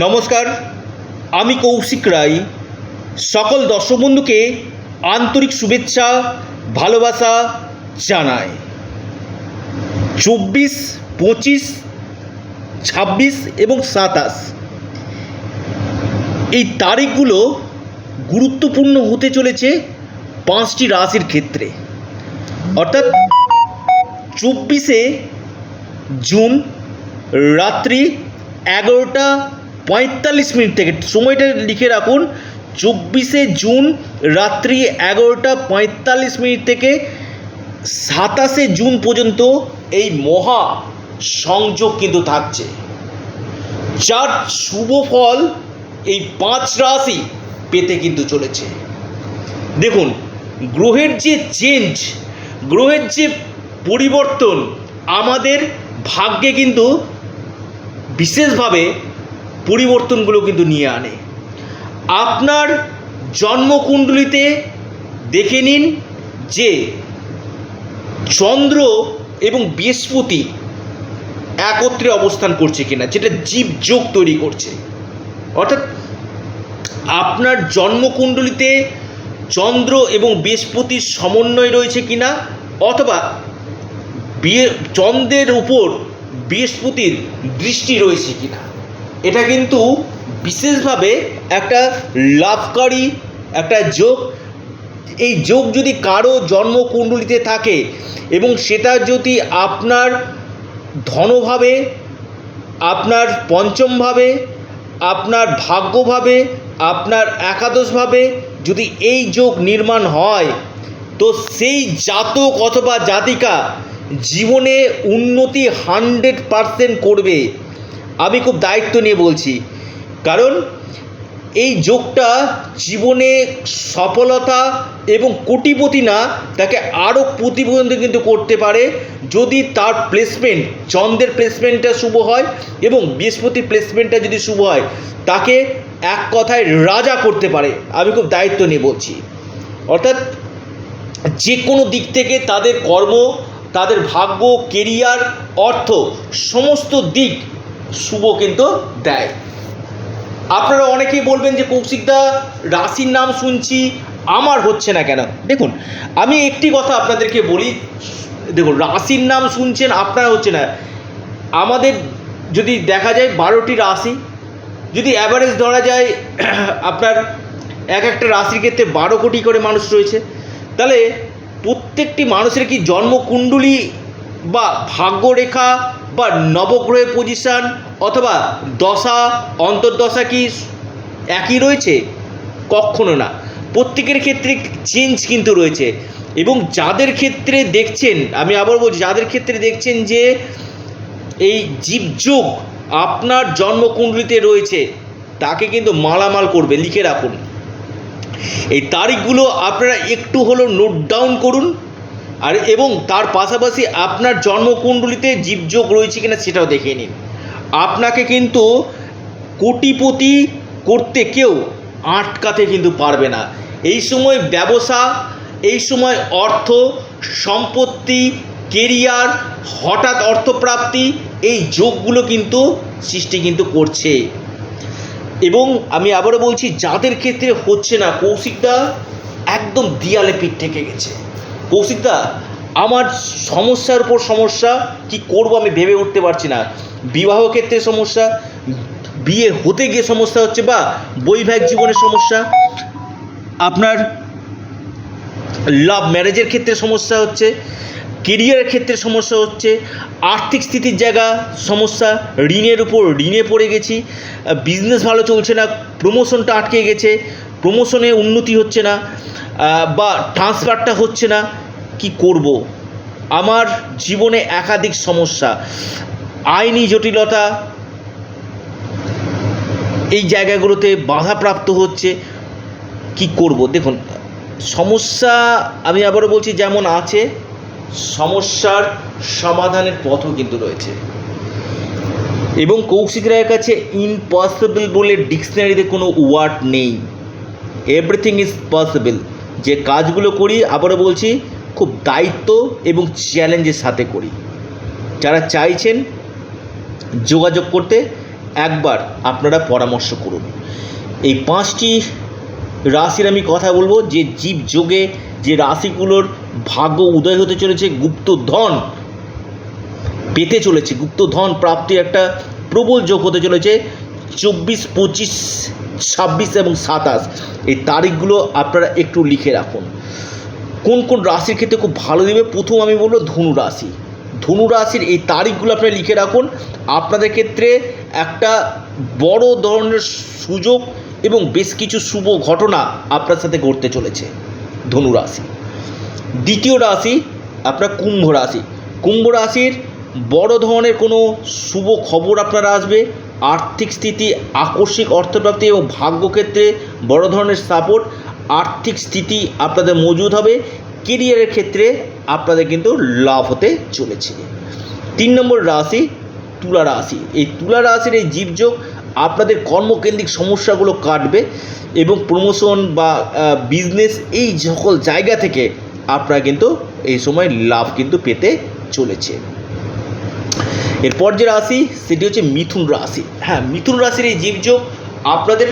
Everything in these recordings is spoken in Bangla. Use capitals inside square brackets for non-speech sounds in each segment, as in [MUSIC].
নমস্কার, আমি কৌশিক রায়। সকল দর্শক বন্ধুকে আন্তরিক শুভেচ্ছা, ভালোবাসা জানাই। চব্বিশ, পঁচিশ, ছাব্বিশ এবং সাতাশ। এই তারিখগুলো গুরুত্বপূর্ণ হতে চলেছে পাঁচটি রাশির ক্ষেত্রে। অর্থাৎ চব্বিশে জুন, রাত্রি এগারোটা পঁয়তাল্লিশ মিনিট থেকে, সময়টা লিখে রাখুন, চব্বিশে জুন রাত্রি এগারোটা পঁয়তাল্লিশ মিনিট থেকে সাতাশে জুন পর্যন্ত এই মহা সংযোগ কিন্তু থাকছে। যার শুভ ফল এই পাঁচ রাশি পেতে কিন্তু চলেছে। দেখুন, গ্রহের যে চেঞ্জ গ্রহের যে পরিবর্তন আমাদের ভাগ্যে কিন্তু বিশেষভাবে পরিবর্তনগুলো কিন্তু নিয়ে আনে। আপনার জন্মকুণ্ডলিতে দেখে নিন যে চন্দ্র এবং বৃহস্পতি একত্রে অবস্থান করছে কিনা, যেটা জীব যোগ তৈরি করছে। অর্থাৎ আপনার জন্মকুণ্ডলিতে চন্দ্র এবং বৃহস্পতির সমন্বয় রয়েছে কিনা, অথবা চন্দ্রের উপর বৃহস্পতির দৃষ্টি রয়েছে কিনা। এটা কিন্তু বিশেষভাবে একটা লাভকারী একটা যোগ। এই যোগ যদি কারও জন্মকুণ্ডলিতে থাকে এবং সেটা যদি আপনার ধনভাবে, আপনার পঞ্চমভাবে, আপনার ভাগ্যভাবে, আপনার একাদশভাবে যদি এই যোগ নির্মাণ হয়, তো সেই জাতক অথবা জাতিকা জীবনে উন্নতি হান্ড্রেড পারসেন্ট করবে। আমি খুব দায়িত্ব নিয়ে বলছি। কারণ এই যোগটা জীবনে সফলতা এবং কোটিপতি না, তাকে আরও প্রতিবন্ধী কিন্তু করতে পারে। যদি তার প্লেসমেন্ট চন্দ্রের প্লেসমেন্টটা শুভ হয় এবং বৃহস্পতির প্লেসমেন্টটা যদি শুভ হয়, তাকে এক কথায় রাজা করতে পারে। আমি খুব দায়িত্ব নিয়ে বলছি। অর্থাৎ যে কোনো দিক থেকে তাদের কর্ম, তাদের ভাগ্য কেরিয়ার অর্থ, সমস্ত দিক শুভ কিন্তু দেয়। আপনারা অনেকেই বলবেন যে কৌশিকদা রাশির নাম শুনছি, আমার হচ্ছে না কেন? দেখুন, আমি একটি কথা আপনাদেরকে বলি, দেখুন, রাশির নাম শুনছেন, আপনার হচ্ছে না। আমাদের যদি দেখা যায় বারোটি রাশি, যদি অ্যাভারেজ ধরা যায়, [CLEARS THROAT] আপনার এক একটা রাশির ক্ষেত্রে বারো কোটি করে মানুষ রয়েছে, তাহলে প্রত্যেকটি মানুষের কি জন্মকুণ্ডলী বা ভাগ্যরেখা বা নবগ্রহের পজিশান অথবা দশা, অন্তর্দশা কি একই রয়েছে? কখনো না। প্রত্যেকের ক্ষেত্রে চেঞ্জ কিন্তু রয়েছে। এবং যাদের ক্ষেত্রে দেখছেন, আমি আবার বলছি, যাদের ক্ষেত্রে দেখছেন যে এই জীবযোগ আপনার জন্মকুণ্ডলিতে রয়েছে, তাকে কিন্তু মালামাল করবে লিখে রাখুন। এই তারিখগুলো আপনারা একটু হলেও নোট ডাউন করুন। আর, এবং তার পাশাপাশি আপনার জন্মকুণ্ডলিতে জীবযোগ রয়েছে কিনা সেটাও দেখে নিন। আপনাকে কিন্তু কোটিপতি করতে কেউ আটকাতে কিন্তু পারবে না। এই সময় ব্যবসা, এই সময় অর্থ, সম্পত্তি, কেরিয়ার, হঠাৎ অর্থপ্রাপ্তি, এই যোগগুলো কিন্তু সৃষ্টি কিন্তু করছে। এবং আমি আবারও বলছি, যাদের ক্ষেত্রে হচ্ছে না, কৌশিকদা একদম দিয়ালে পিঠ থেকে গেছে। কৌশিকদা, আমার সমস্যার উপর সমস্যা, কি করব আমি ভেবে উঠতে পারছি না। বিবাহ ক্ষেত্রে সমস্যা, বিয়ে হতে গিয়ে সমস্যা হচ্ছে বা বৈবাহিক জীবনের সমস্যা, আপনার লাভ ম্যারেজের ক্ষেত্রে সমস্যা হচ্ছে কেরিয়ারের ক্ষেত্রে সমস্যা হচ্ছে, আর্থিক স্থিতির জায়গা সমস্যা, ঋণের উপর ঋণে পড়ে গেছি বিজনেস ভালো চলছে না প্রমোশনটা আটকে গেছে প্রমোশনে উন্নতি হচ্ছে না বা ট্রান্সফারটা হচ্ছে না কি করব? আমার জীবনে একাধিক সমস্যা, আইনি জটিলতা, এই জায়গাগুলোতে বাধাপ্রাপ্ত হচ্ছে, কি করব? দেখুন, সমস্যা আমি আবারও বলছি যেমন আছে, সমস্যার সমাধানের পথও কিন্তু রয়েছে। এবং কৌশিক রায়ের কাছে ইম্পসিবল বলে ডিকশনারিতে কোনো ওয়ার্ড নেই। এভরিথিং ইজ পসিবল যে কাজগুলো করি, আবারও বলছি খুব দায়িত্ব এবং চ্যালেঞ্জের সাথে করি। যারা চাইছেন যোগাযোগ করতে, একবার আপনারা পরামর্শ করুন। এই পাঁচটি রাশির আমি কথা বলব, যে জীব যোগে যে রাশিগুলোর ভাগ্য উদয় হতে চলেছে, গুপ্ত ধন পেতে চলেছে, গুপ্ত ধন প্রাপ্তির একটা প্রবল যোগ হতে চলেছে, চব্বিশ, পঁচিশ, ছাব্বিশ এবং সাতাশ। এই তারিখগুলো আপনারা একটু লিখে রাখুন। কোন কোন রাশির ক্ষেত্রে খুব ভালো দেবে? প্রথম আমি বলব ধনু রাশি। ধনু রাশির এই তারিখগুলো আপনারা লিখে রাখুন। আপনাদের ক্ষেত্রে একটা বড় ধরনের সুযোগ এবং বেশ কিছু শুভ ঘটনা আপনার সাথে ঘটতে চলেছে ধনু রাশি। দ্বিতীয় রাশি আপনার কুম্ভ রাশি। কুম্ভ রাশির বড় ধরনের কোনো শুভ খবর আপনার আসবে। আর্থিক স্থিতি, আকস্মিক অর্থপ্রাপ্তি এবং ভাগ্যক্ষেত্রে বড় ধরনের সাপোর্ট। আর্থিক স্থিতি আপনাদের মজুদ হবে কেরিয়ারের ক্ষেত্রে আপনাদের কিন্তু লাভ হতে চলেছে। তিন নম্বর রাশি তুলা রাশি। এই তুলা রাশির এই জীবযোগ আপনাদের কর্মকেন্দ্রিক সমস্যাগুলো কাটবে এবং প্রমোশন বা বিজনেস এই সকল জায়গা থেকে আপনারা কিন্তু এই সময় লাভ কিন্তু পেতে চলেছে। এরপর যে রাশি, সেটি হচ্ছে মিথুন রাশি। হ্যাঁ মিথুন রাশির এই জীবযোগ আপনাদের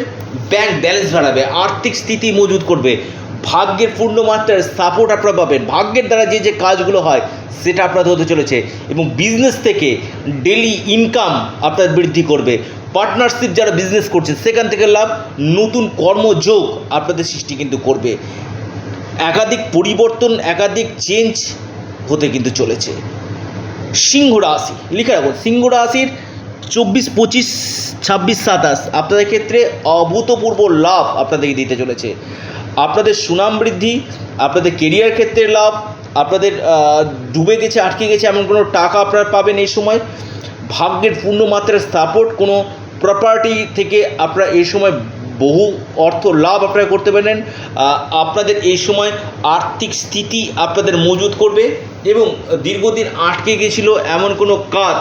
ব্যাংক ব্যালেন্স বাড়াবে, আর্থিক স্থিতি মজুত করবে, ভাগ্যের পূর্ণ মাত্রার সাপোর্ট আপনারা পাবেন। ভাগ্যের দ্বারা যে যে কাজগুলো হয়, সেটা আপনাদের হতে চলেছে এবং বিজনেস থেকে ডেলি ইনকাম আপনার বৃদ্ধি করবে। পার্টনারশিপ যারা বিজনেস করছে, সেখান থেকে লাভ, নতুন কর্মযোগ আপনাদের সৃষ্টি কিন্তু করবে। একাধিক পরিবর্তন, একাধিক চেঞ্জ হতে কিন্তু চলেছে। সিংহ রাশি, লিখে রাখুন, সিংহ রাশির চব্বিশ পঁচিশ ছাব্বিশ সাতাশ। আপনাদের ক্ষেত্রে অভূতপূর্ব লাভ আপনাদেরকে দিতে চলেছে। আপনাদের সুনাম বৃদ্ধি, আপনাদের কেরিয়ার ক্ষেত্রে লাভ, আপনাদের ডুবে গেছে, আটকে গেছে এমন কোনো টাকা আপনারা পাবেন এই সময়। ভাগ্যের পূর্ণ মাত্রার সাপোর্ট কোনো প্রপার্টি থেকে আপনারা এই সময় বহু অর্থ লাভ আপনারা করতে পারেন আপনাদের এই সময় আর্থিক স্থিতি আপনাদের মজুত করবে এবং দীর্ঘদিন আটকে গেছিল এমন কোনো কাজ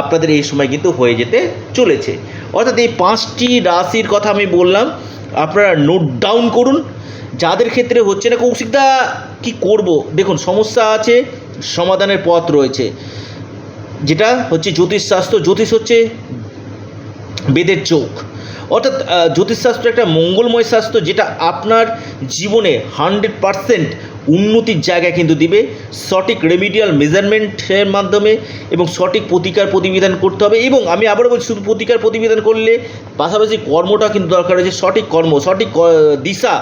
আপনাদের এই সময় কিন্তু হয়ে যেতে চলেছে। অর্থাৎ এই পাঁচটি রাশির কথা আমি বললাম, আপনারা নোট ডাউন করুন। যাদের ক্ষেত্রে হচ্ছে না কৌশিকদা কি করব? দেখুন, সমস্যা আছে, সমাধানের পথ রয়েছে। যেটা হচ্ছে জ্যোতিষশাস্ত্র, জ্যোতিষ হচ্ছে বেদের চোখ। অর্থাৎ জ্যোতিষশাস্ত্র একটা মঙ্গলময় শাস্ত্র, যেটা আপনার জীবনে হান্ড্রেড পারসেন্ট উন্নতির জায়গায় কিন্তু দিবে। সঠিক রেমিডিয়াল মেজারমেন্টের মাধ্যমে এবং সঠিক প্রতিকার প্রতিবিধান করতে হবে এবং আমি আবারও বলছি, শুধু প্রতিকার প্রতিবিধান করলে পাশাপাশি কর্মটা কিন্তু দরকার রয়েছে। সঠিক কর্ম, সঠিক দিশা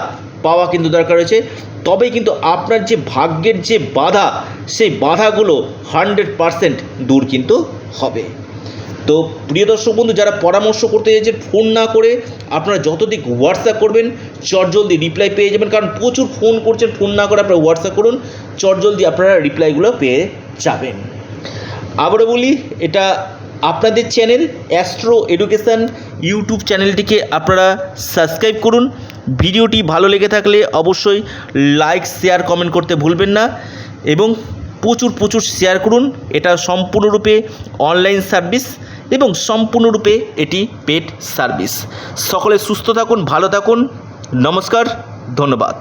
পাওয়া কিন্তু দরকার রয়েছে। তবেই কিন্তু আপনার যে ভাগ্যের যে বাধা, সেই বাধাগুলো হান্ড্রেড পারসেন্ট দূর কিন্তু হবে। তো প্রিয় দর্শক বন্ধু, যারা পরামর্শ করতে চাইছেন, ফোন না করে আপনারা যতদিক হোয়াটসঅ্যাপ করবেন চটজলদি রিপ্লাই পেয়ে যাবেন। কারণ প্রচুর ফোন করছেন, ফোন না করে আপনারা হোয়াটসঅ্যাপ করুন চটজলদি আপনারা রিপ্লাইগুলো পেয়ে যাবেন। আবারও বলি, এটা আপনাদের চ্যানেল অ্যাস্ট্রো এডুকেশান ইউটিউব চ্যানেলটিকে আপনারা সাবস্ক্রাইব করুন। ভিডিওটি ভালো লেগে থাকলে অবশ্যই লাইক শেয়ার কমেন্ট করতে ভুলবেন না। এবং প্রচুর প্রচুর শেয়ার করুন। এটা সম্পূর্ণরূপে অনলাইন সার্ভিস এবং সম্পূর্ণরূপে এটি পেড সার্ভিস। সকলে সুস্থ থাকুন ভালো থাকুন। নমস্কার ধন্যবাদ।